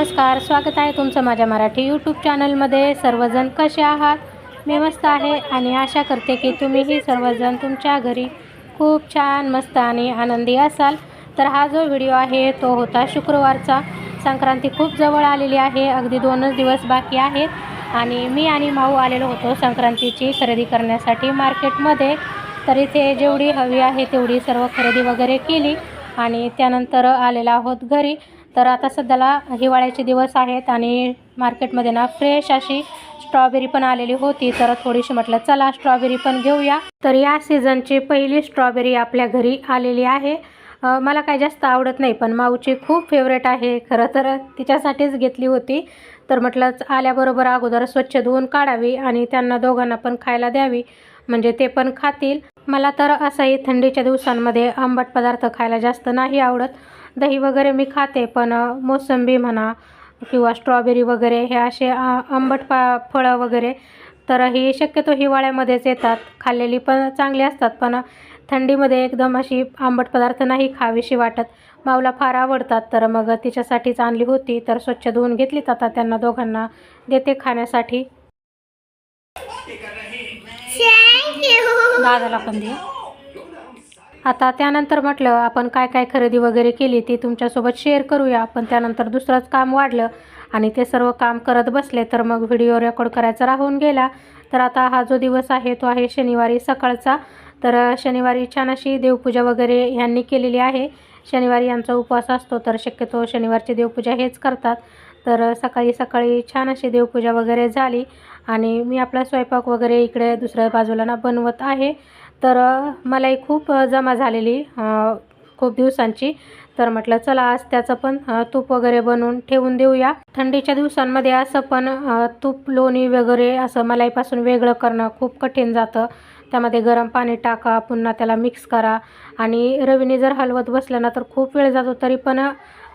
नमस्कार स्वागत आहे तुमचं माझ्या मराठी यूट्यूब चॅनलमध्ये सर्वजण कसे आहात? मी मस्त आहे आणि आशा करते की तुम्हीही सर्वजण तुमच्या घरी खूप छान मस्त आणि आनंदी असाल. तर हा जो व्हिडिओ आहे तो होता शुक्रवारचा. संक्रांती खूप जवळ आलेली आहे अगदी दोनच दिवस बाकी आहेत. आणि मी आणि माऊ आलेलो होतो संक्रांतीची खरेदी करण्यासाठी मार्केटमध्ये. तर इथे जेवढी हवी आहे तेवढी सर्व खरेदी वगैरे केली आणि त्यानंतर आलेला आहोत घरी. तर आता सध्याला हिवाळ्याचे दिवस आहेत आणि मार्केटमध्ये ना फ्रेश अशी स्ट्रॉबेरी पण आलेली होती. तर थोडीशी म्हटलं चला स्ट्रॉबेरी पण घेऊया. तर या सीझनची पहिली स्ट्रॉबेरी आपल्या घरी आलेली आहे. मला काही जास्त आवडत नाही पण माऊची खूप फेवरेट आहे. खरं तर तिच्यासाठीच घेतली होती. तर म्हटलं आल्याबरोबर अगोदर स्वच्छ धुवून काढावी आणि त्यांना दोघांना पण खायला द्यावी म्हणजे ते पण खातील. मला तर असंही थंडीच्या दिवसांमध्ये आंबट पदार्थ खायला जास्त नाही आवडत. दही वगैरे मी खाते पण मोसंबी म्हणा किंवा स्ट्रॉबेरी वगैरे हे असे आंबट पा फळं वगैरे तर ही शक्यतो हिवाळ्यामध्येच येतात. खाल्लेली पण चांगली असतात पण थंडीमध्ये एकदम अशी आंबट पदार्थ नाही खावीशी वाटत. माऊला फार आवडतात तर मग तिच्यासाठीच आणली होती तर स्वच्छ धुवून घेतलीत आता त्यांना दोघांना देते खाण्यासाठी. दादाला पण दे. आता त्यानंतर म्हटलं आपण काय काय खरेदी वगैरे केली ती तुमच्यासोबत शेअर करूया. पण त्यानंतर दुसरंच काम वाढलं आणि ते सर्व काम करत बसले तर मग व्हिडिओ रेकॉर्ड करायचा राहून गेला. तर आता हा जो दिवस आहे तो आहे शनिवारी सकाळचा. तर शनिवारी छान अशी देवपूजा वगैरे ह्यांनी केलेली आहे. शनिवारी यांचा उपवास असतो तर शक्यतो शनिवारची देवपूजा हेच करतात. तर सकाळी सकाळी छान अशी देवपूजा वगैरे झाली आणि मी आपला स्वयंपाक वगैरे इकडे दुसऱ्या बाजूला ना बनवत आहे. तर अ, मलाही खूप जमा झालेली खूप दिवसांची. तर म्हटलं चला आज त्याचं पण तूप वगैरे बनवून ठेवून देऊया. थंडीच्या दिवसांमध्ये असं पण तूप लोणी वगैरे असं मलाईपासून वेगळं करणं खूप कठीण जातं. त्यामध्ये गरम पाणी टाका पुन्हा त्याला मिक्स करा. आणि रवीने जर हलवत बसलं ना तर खूप वेळ जातो. तरी पण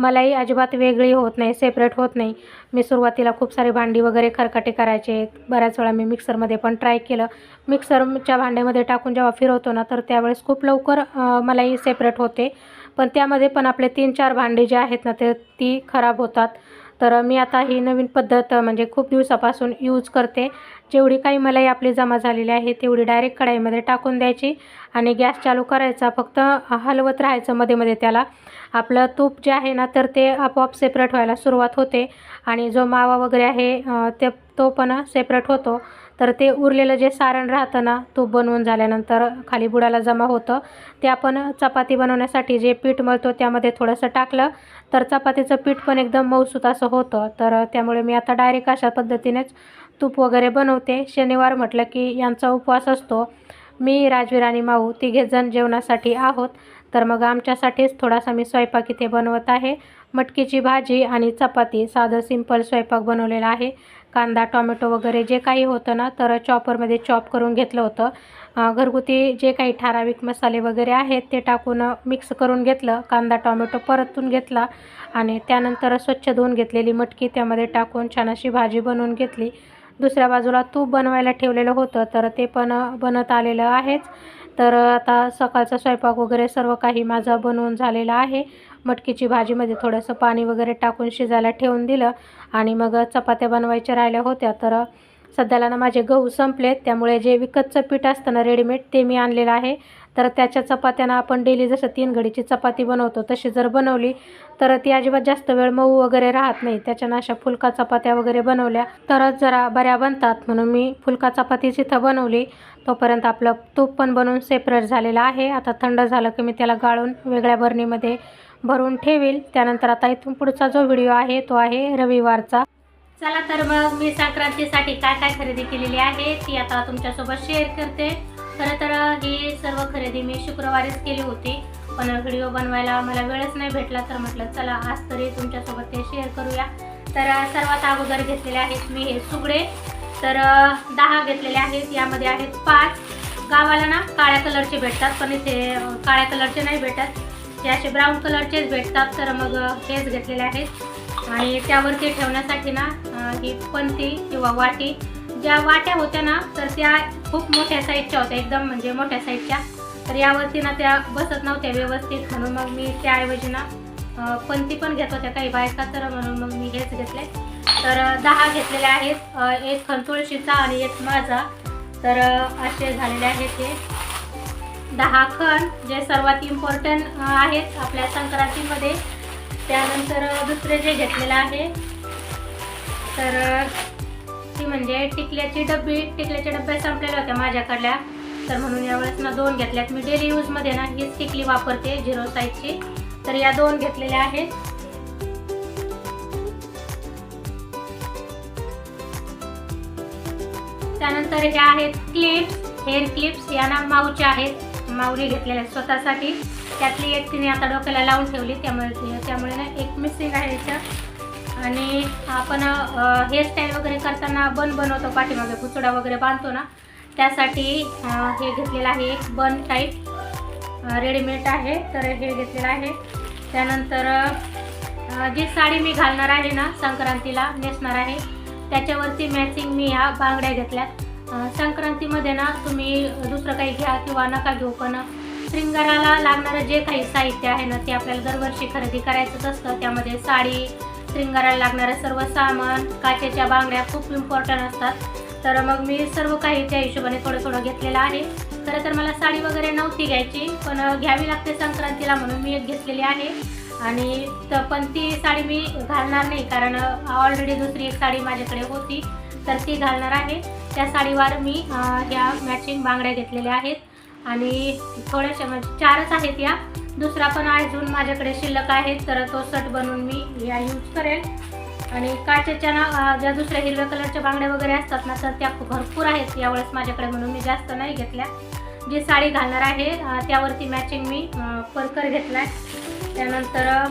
मलाही अजिबात वेगळी होत नाही सेपरेट होत नाही. मी सुरुवातीला खूप सारी भांडी वगैरे खरकटे करायचे. बऱ्याच वेळा मी मिक्सरमध्ये पण ट्राय केलं. मिक्सरच्या भांड्यामध्ये टाकून जेव्हा फिरवतो ना तर त्यावेळेस खूप लवकर मलाही सेपरेट होते. पण त्यामध्ये पण आपले तीन चार भांडे जे आहेत ना ते ती खराब होतात. तर मी आता ही नवीन पद्धत म्हणजे खूप दिवसापासून यूज करते. जेवढी काही मलाई आपली जमा झालेली आहे तेवढी डायरेक्ट कढाईमध्ये टाकून द्यायची आणि गॅस चालू करायचा. फक्त हलवत राहायचं मध्ये मध्ये त्याला. आपलं तूप जे आहे ना तर ते आपोआप सेपरेट व्हायला सुरुवात होते. आणि जो मावा वगैरे आहे ते तो पण सेपरेट होतो. तर ते उरलेलं जे सारण राहतं ना तूप बनवून झाल्यानंतर खाली बुडाला जमा होतं. ते आपण चपाती बनवण्यासाठी जे पीठ मळतो त्यामध्ये थोडंसं टाकलं. तर चपातीचं पीठ पण एकदम मऊसूत असं होतं. तर त्यामुळे मी आता डायरेक्ट अशा पद्धतीनेच तूप वगैरे बनवते. शनिवार म्हटलं की यांचा उपवास असतो. मी राजवीर आणि माऊ तिघेजण जेवणासाठी आहोत. तर मग आमच्यासाठीच थोडासा मी स्वयंपाक इथे बनवत आहे. मटकीची भाजी आणि चपाती. साधं सिंपल स्वयंपाक बनवलेला आहे. कांदा टोमॅटो वगैरे जे काही होतं ना तर चॉपरमध्ये चॉप करून घेतलं होतं. घरगुती जे काही ठराविक मसाले वगैरे आहेत ते टाकून मिक्स करून घेतलं. कांदा टोमॅटो परतून घेतला आणि त्यानंतर स्वच्छ धुवून घेतलेली मटकी त्यामध्ये टाकून छान अशी भाजी बनवून घेतली. दुसऱ्या बाजूला तूप बनवायला ठेवलेलं होतं तर ते पण बनत आलेलं आहेच. तर आता सकाळचा स्वयंपाक वगैरे सर्व काही माझं बनवून झालेलं आहे. मटकीची भाजीमध्ये थोडंसं पाणी वगैरे टाकून शिजायला ठेवून दिलं आणि मग चपात्या बनवायच्या राहिल्या होत्या. तर सध्याला ना माझे गहू संपलेत. त्यामुळे जे विकतचं पीठ असतं ना रेडीमेड ते मी आणलेलं आहे. तर त्याच्या चपात्यांना आपण डेली जसं तीन घडीची चपाती बनवतो तशी जर बनवली तर ती अजिबात जास्त वेळ मऊ वगैरे राहत नाही. त्याच्यानं अशा फुलका चपात्या वगैरे बनवल्या तरच जरा बऱ्या बनतात. म्हणून मी फुलका चपातीच इथं बनवली. तोपर्यंत आपलं तूप पण बनवून सेपरेट झालेलं आहे. आता थंड झालं की मी त्याला गाळून वेगळ्या बरणीमध्ये भरून ठेवील. त्यानंतर आता इथून पुढचा जो व्हिडिओ आहे तो आहे रविवारचा. चला तर मग मी संक्रांतीसाठी काय काय खरेदी केलेली आहे ती आता तुमच्यासोबत शेअर करते. खरं तर ही सर्व खरेदी मी शुक्रवारीच केली होती पण व्हिडिओ बनवायला मला वेळच नाही भेटला तर म्हटलं चला आज तरी तुमच्यासोबत ते शेअर करूया. तर सर्वात अगोदर घेतलेले आहेत मी हे सुगडे तर दहा घेतलेले आहेत यामध्ये आहेत पाच. गावाला ना काळ्या कलरचे भेटतात पण इथे काळ्या कलरचे नाही भेटत. ते असे ब्राऊन कलरचेच भेटतात तर मग हेच घेतलेले आहेत. आणि त्यावरती ठेवण्यासाठी ना ही पंती किंवा वाटी ज्या वाट्या होत्या ना तर त्या खूप मोठ्या साईजच्या होत्या एकदम म्हणजे मोठ्या साईजच्या तर यावरती ना त्या बसत नव्हत्या व्यवस्थित म्हणून मग मी त्याऐवजी ना पंती पण घेत होत्या काही बायका तर म्हणून मग मी हेच घेतले. तर दहा घेतलेले आहेत. एक खंतुळशीचा आणि एक माझा. तर असे झालेले आहेत हे. दहा खण जे सर्वात इम्पॉर्टंट आहेत आपल्या संक्रांतीमध्ये. त्यानंतर दुसरे जे घेतलेलं आहे. तर म्हणजे टिकल्याची डब्बी टिकल्याच्या डब्या संपलेल्या होत्या माझ्याकडल्या. तर म्हणून यावेळेस ना दोन घेतल्यात. मी डेली यूजमध्ये ना हीच टिकली वापरते झिरो साईजची तर या दोन घेतलेल्या आहेत. त्यानंतर ह्या आहेत क्लिप्स हेअर क्लिप्स या ना माऊच्या आहेत. माऊली घेतलेल्या आहेत स्वतःसाठी. त्यातली एक तिने आता डोक्याला लावून ठेवली. त्यामुळे त्यामुळे ना एक मिसिंग आहे याच्यात आणि आपण हेअरस्टाईल वगैरे करताना बन बनवतो पाठीमागे पुचडा वगैरे बांधतो ना त्यासाठी हे घेतलेलं आहे एक बन टाईप रेडीमेड आहे. तर हे घेतलेलं आहे. त्यानंतर जी साडी मी घालणार आहे ना संक्रांतीला नेसणार आहे त्याच्यावरती मॅचिंग मी ह्या बांगड्या घेतल्यात. संक्रांतीमध्ये ना तुम्ही दुसरं काही घ्या किंवा नका घेऊ पण श्रृंगाराला लागणारं जे काही साहित्य आहे ना ते आपल्याला दरवर्षी खरेदी करायचंच असतं. त्यामध्ये साडी शृंगाराला लागणारं सर्व सामान काचेच्या बांगड्या खूप इम्पॉर्टंट असतात. तर मग मी सर्व काही त्या हिशोबाने थोडं थोडं घेतलेलं आहे. खरं तर मला साडी वगैरे नव्हती घ्यायची पण घ्यावी लागते संक्रांतीला म्हणून मी एक घेतलेली आहे. आणि तर पण ती साडी मी घालणार नाही कारण ऑलरेडी दुसरी एक साडी माझ्याकडे होती. तर ती घालणार आहे. त्या साडीवर मी ह्या मॅचिंग बांगड्या घेतलेल्या आहेत. आणि थोड्याशा म्हणजे चारच आहेत या. दुसरा पण अजून माझ्याकडे शिल्लक आहे तर तो सट बनवून मी या यूज करेल. आणि काचेच्या ना ज्या दुसऱ्या हिरव्या कलरच्या बांगड्या वगैरे असतात ना तर त्या भरपूर आहेत. यावेळेस माझ्याकडे म्हणून मी जास्त नाही घेतल्या. जी साडी घालणार आहे त्यावरती मॅचिंग मी परकर घेतला आहे त्यानंतर अं,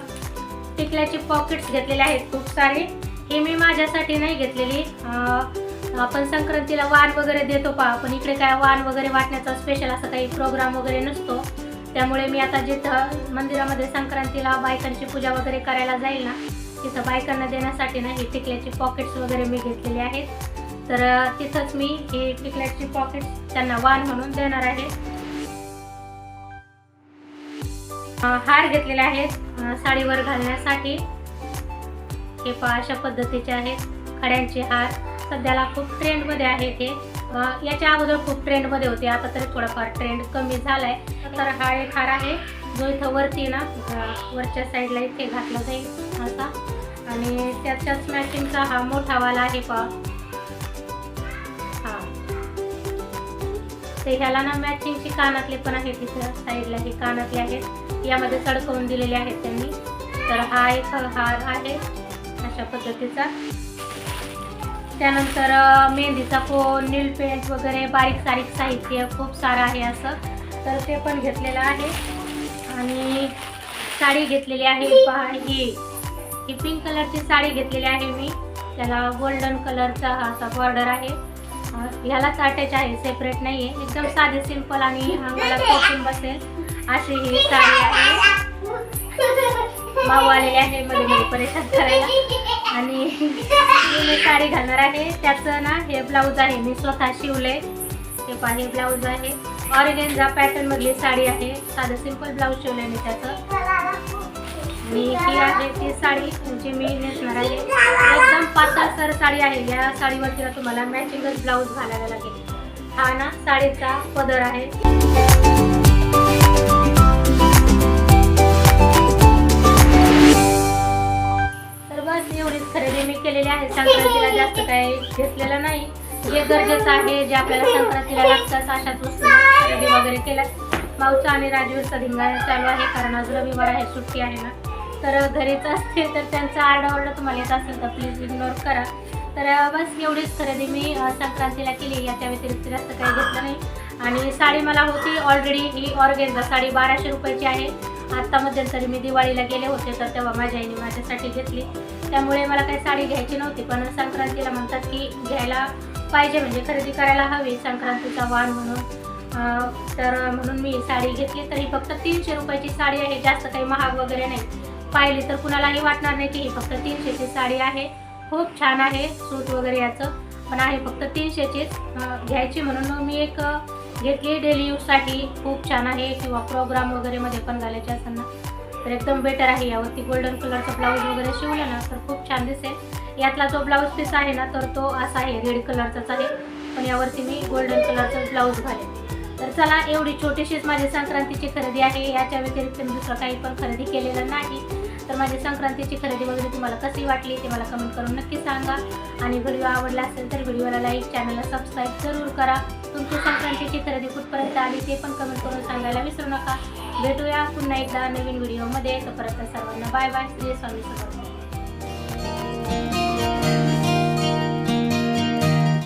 टिकल्याची पॉकेट्स घेतलेले आहेत खूप सारे. हे मी माझ्यासाठी नाही घेतलेली. आपण संक्रांतीला वाण वगैरे देतो पहा पण इकडे काय वाण वगैरे वाटण्याचा स्पेशल असा काही प्रोग्राम वगैरे नसतो. त्यामुळे मी आता जिथं मंदिरामध्ये संक्रांतीला बायकांची पूजा वगैरे करायला जाईल ना तिथं बायकांना देण्यासाठी ना ही टिकल्याची पॉकेट्स वगैरे मी घेतलेली आहेत. तर तिथंच मी ही टिकल्याची पॉकेट्स त्यांना वाण म्हणून देणार आहे. हार घेतलेले आहेत साडीवर घालण्यासाठी. हे पहा अशा पद्धतीचे आहेत खड्यांचे हार. सध्याला खूप ट्रेंडमध्ये आहेत हे. याच्या अगोदर खूप ट्रेंडमध्ये होते. आता तरी थोडाफार ट्रेंड कमी झालाय. तर हा एक हार आहे. जो इथं वरती ना वरच्या साईडला इथे घातला जाईल असा. आणि त्याच्याच मॅचिंगचा हा मोठावाला आहे पहा. हा. ते ह्याला ना मॅचिंगची कानातले पण आहेत तिथं साईडला हे कानातले आहेत. यामध्ये सडकवून दिलेले आहेत त्यांनी. तर हा एक हार आहे अशा पद्धतीचा. त्यानंतर मेहंदीचा कोन नील पेंट वगैरे बारीक सारीक साहित्य खूप सारं आहे असं. तर ते पण घेतलेलं आहे. आणि साडी घेतलेली आहे. पहा ही ही पिंक कलरची साडी घेतलेली आहे मी. त्याला गोल्डन कलरचा हा असा बॉर्डर आहे. ह्यालाच अटॅच आहे सेपरेट नाही आहे एकदम साधे सिंपल आणि अंगाला टोचून बसेल. अशी ही साडी आहे. माऊ आलेली आहे मध्ये मध्ये परेशान करायला. आणि मी साडी घालणार आहे. त्याचं ना हे ब्लाऊज आहे. मी स्वतः शिवले हे पाणी ब्लाऊज आहे. ऑर्गेन्झा पॅटर्न मधली साडी आहे. साधं सिंपल ब्लाऊज शिवले मी त्याचं. आणि ही आहे ती साडी जी मी नेसणार आहे. एकदम पातळसर साडी आहे. या साडीवरती तुम्हाला मॅचिंगच ब्लाऊज घालायला लागेल. हा ना साडीचा पदर आहे. एवढीच खरेदी मी केलेली आहे संक्रांतीला जास्त काही घेतलेलं नाही. जे गरजेचं आहे जे आपल्याला संक्रांतीला लागतात अशाच वस्तू खरेदी वगैरे केल्या माऊचा आणि राजवीरचा धिंगाणा चालू आहे कारण आज रविवार आहे सुट्टी आहे ना. तर घरीच असते तर त्यांचा आरडाओरडा तुम्हाला येत असेल तर प्लीज इग्नोर करा. तर बस एवढीच खरेदी मी संक्रांतीला केली याच्या व्यतिरिक्त जास्त काही घेतलं नाही. आणि साडी मला होती ऑलरेडी ही ऑर्गेन्झा साडी बाराशे रुपयाची आहे. आत्ता मध्यंतरी मी दिवाळीला गेले होते तर तेव्हा माझ्या आईने माझ्यासाठी घेतली. त्यामुळे मला काही साडी घ्यायची नव्हती पण संक्रांतीला म्हणतात की घ्यायला पाहिजे म्हणजे खरेदी करायला हवी संक्रांतीचा वाण म्हणून. तर म्हणून मी साडी घेतली तर ही फक्त तीनशे रुपयाची साडी आहे जास्त काही महाग वगैरे नाही. पाहिली तर कुणालाही वाटणार नाही की ही फक्त तीनशेची साडी आहे. खूप छान आहे सूट वगैरे याचं पण आहे फक्त तीनशेचीच घ्यायची म्हणून मी एक घेतली डेली यूजसाठी खूप छान आहे. किंवा प्रोग्राम वगैरेमध्ये पण घालायचे असताना तर एकदम बेटर आहे. यावरती गोल्डन कलरचा ब्लाऊज वगैरे शिवला ना तर खूप छान दिसेल. यातला जो ब्लाऊज पीस आहे ना तर तो असा आहे रेड कलरचाच आहे. पण यावरती मी गोल्डन कलरचा ब्लाऊज घालेन. तर चला एवढी छोटीशीच माझी संक्रांतीची खरेदी आहे. याच्या व्यतिरिक्त मी दुसरं काही पण खरेदी केलेलं नाही. तर माझी संक्रांतीची खरेदी वगैरे तुम्हाला कशी वाटली ते मला कमेंट करून नक्की सांगा. आणि व्हिडिओ आवडला असेल तर व्हिडिओला लाईक चॅनलला सबस्क्राईब जरूर करा. तुमची संक्रांतीची खरेदी कुठपर्यंत आली ते पण कमेंट करून सांगायला विसरू नका. भेटूया पुन्हा एकदा नवीन व्हिडिओमध्ये तोपर्यंत सर्वांना बाय बाय श्री स्वामी समर्थ.